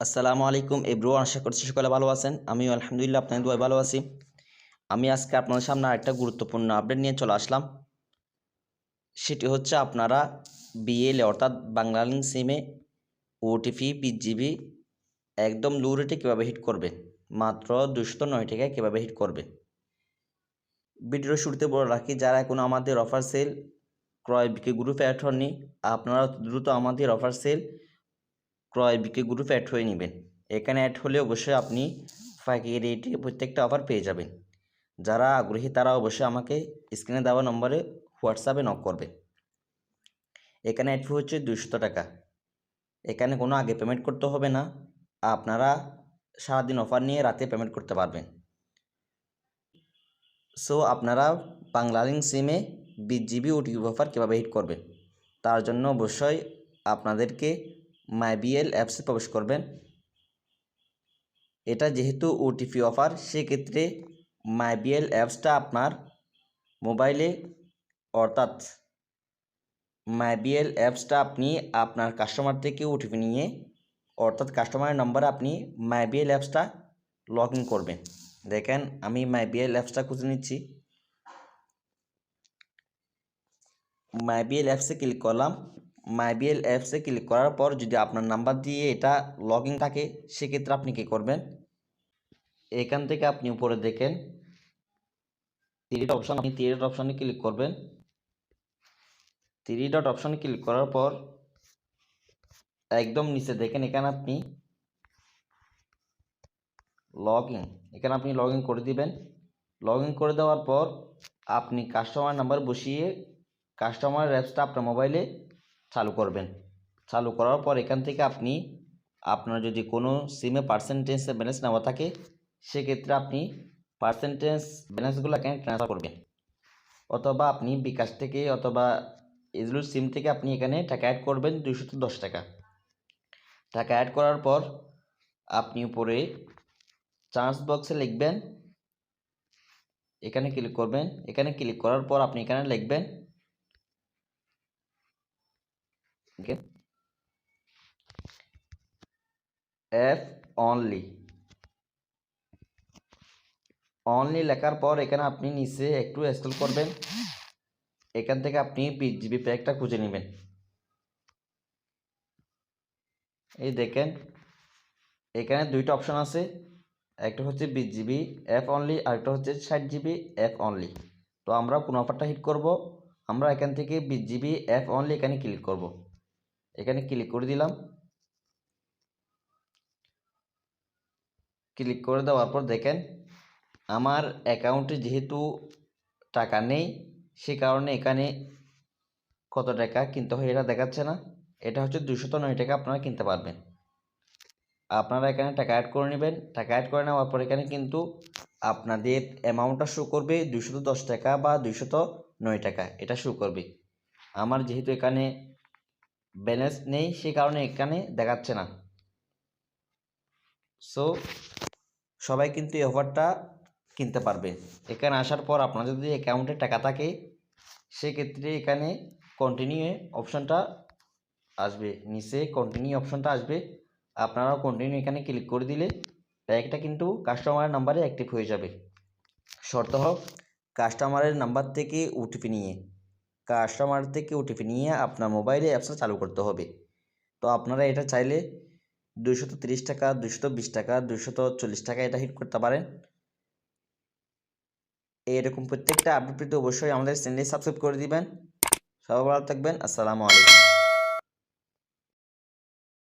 আসসালামু আলাইকুম এব্রো আশা করছি সকলে ভালো আছেন। আমিও আলহামদুলিল্লাহ, আপনাদের দোয়ায় ভালো আছি। আমি আজকে আপনাদের সামনে আরেকটা গুরুত্বপূর্ণ আপডেট নিয়ে চলে আসলাম। সেটি হচ্ছে আপনারা বিএল অর্থাৎ বাংলালিং সিমে ওটিপি জিবি একদম লো রেটে কীভাবে হিট করবেন মাত্র দুশো নয় টাকায় কীভাবে হিট করবেন ভিডিওর শুরুতে বলে রাখি, যারা এখনও আমাদের অফার সেল ক্রয় বিক্রি গ্রুপে অ্যাড হননি, আপনারা দ্রুত আমাদের অফার সেল ক্রয় বিক্রি গ্রুপ অ্যাড হয়ে নেবেন। এখানে অ্যাড হলে অবশ্যই আপনি পাইকারি রেটে প্রত্যেকটা অফার পেয়ে যাবেন। যারা আগ্রহী তারা অবশ্যই আমাকে স্ক্রিনে দেওয়া নম্বরে হোয়াটসঅ্যাপে নক করবে। এখানে অ্যাড ফি হচ্ছে দুশো টাকা। এখানে কোনো আগে পেমেন্ট করতে হবে না। আপনারা সারাদিন অফার নিয়ে রাতে পেমেন্ট করতে পারবেন। সো আপনারা বাংলালিং সিমে বিশ জিবি ওটিপি অফার কীভাবে হিট করবেন? তার জন্য অবশ্যই আপনাদেরকে মাইবিএল অ্যাপসে প্রবেশ করবেন। এটা যেহেতু ওটিপি অফার সেক্ষেত্রে মাই মাইবিএল অ্যাপসটা আপনার মোবাইলে অর্থাৎ মাই মাইবিএল অ্যাপসটা আপনি আপনার কাস্টমার থেকে ওটিপি নিয়ে, অর্থাৎ কাস্টমারের নম্বরে আপনি মাই মাইবিএল অ্যাপসটা লগ ইন করবেন। দেখেন, আমি মাই মাইবিএল অ্যাপসটা খুঁজে নিচ্ছি। মাই মাইবিএল অ্যাপসে ক্লিক করলাম। মাইবিএল অ্যাপসে ক্লিক করার পর যদি আপনার নাম্বার দিয়ে এটা লগ ইন থাকে, সেক্ষেত্রে আপনি কী করবেন? এখান থেকে আপনি উপরে দেখেন থ্রি ডট অপশন আপনি থ্রি ডট অপশনে ক্লিক করবেন। থ্রি ডট অপশনে ক্লিক করার পর একদম নিচে দেখেন, এখানে আপনি লগ ইন এখানে আপনি লগ ইন করে দিবেন। লগ ইন করে দেওয়ার পর আপনি কাস্টমার নাম্বার বসিয়ে কাস্টমার অ্যাপসটা আপনার মোবাইলে করবেন। চালু করার পর এখান থেকে আপনি, আপনার যদি কোনো সিমে পার্সেন্টেজে ব্যালেন্স নেওয়া থাকে, সেক্ষেত্রে আপনি পার্সেন্টেজ ব্যালেন্সগুলো এখানে ট্রান্সফার করবেন। অথবা আপনি বিকাশ থেকে অথবা এজলুর সিম থেকে আপনি এখানে টাকা অ্যাড করবেন দুইশত দশ টাকা। টাকা অ্যাড করার পর আপনি উপরে চার্জ বক্সে লিখবেন। এখানে ক্লিক করবেন। এখানে ক্লিক করার পর আপনি এখানে লিখবেন ওকে এফ অনলি অনলি লেখার পর এখানে আপনি নিচে একটু স্ক্রল করবেন। এখান থেকে আপনি জিবি প্যাকটা খুঁজে নেবেন। এই দেখেন, এখানে দুইটা অপশন আছে। একটা হচ্ছে বিশ জিবি এফ অনলি আরেকটা হচ্ছে ষাট জিবি এফ অনলি তো আমরা কোন অফারটা হিট করব? আমরা এখান থেকে বিশ জিবি এফ অনলি এখানে ক্লিক করব। এখানে ক্লিক করে দিলাম। ক্লিক করে দেওয়ার পর দেখেন, আমার অ্যাকাউন্টে যেহেতু টাকা নেই, সে কারণে এখানে কত টাকা কিনতে হয় এটা দেখাচ্ছে না। এটা হচ্ছে দুশত নয় টাকা আপনারা কিনতে পারবেন। আপনারা এখানে টাকা অ্যাড করে নেবেন। টাকা অ্যাড করে নেওয়ার পর এখানে কিন্তু আপনাদের অ্যামাউন্টটা শো করবে দুশত দশ টাকা বা দুশত নয় টাকা। এটা শো করবে। আমার যেহেতু এখানে ব্যালেন্স নেই সেই কারণে এখানে দেখাচ্ছে না। সো সবাই কিন্তু এই অফারটা কিনতে পারবে। এখানে আসার পর আপনার যদি অ্যাকাউন্টে টাকা থাকে, সেক্ষেত্রে এখানে কন্টিনিউ অপশানটা আসবে। নিচে কন্টিনিউ অপশানটা আসবে। আপনারা কন্টিনিউ এখানে ক্লিক করে দিলে প্যাকটা কিন্তু কাস্টমারের নাম্বারে অ্যাক্টিভ হয়ে যাবে। শর্ত হোক কাস্টমারের নাম্বার থেকে ওটিপি নিয়ে। কাস্টমার থেকে ওটিপি নিয়ে আপনার মোবাইলে অ্যাপসটা চালু করতে হবে। তো আপনারা এটা চাইলে দুশত তিরিশ টাকা দুশত বিশ টাকা দুশত চল্লিশ টাকা এটা হিট করতে পারেন। এরকম প্রত্যেকটা আপডেট পেতে অবশ্যই আমাদের চ্যানেলে সাবস্ক্রাইব করে দিবেন। সবাই ভালো থাকবেন। আসসালামু আলাইকুম।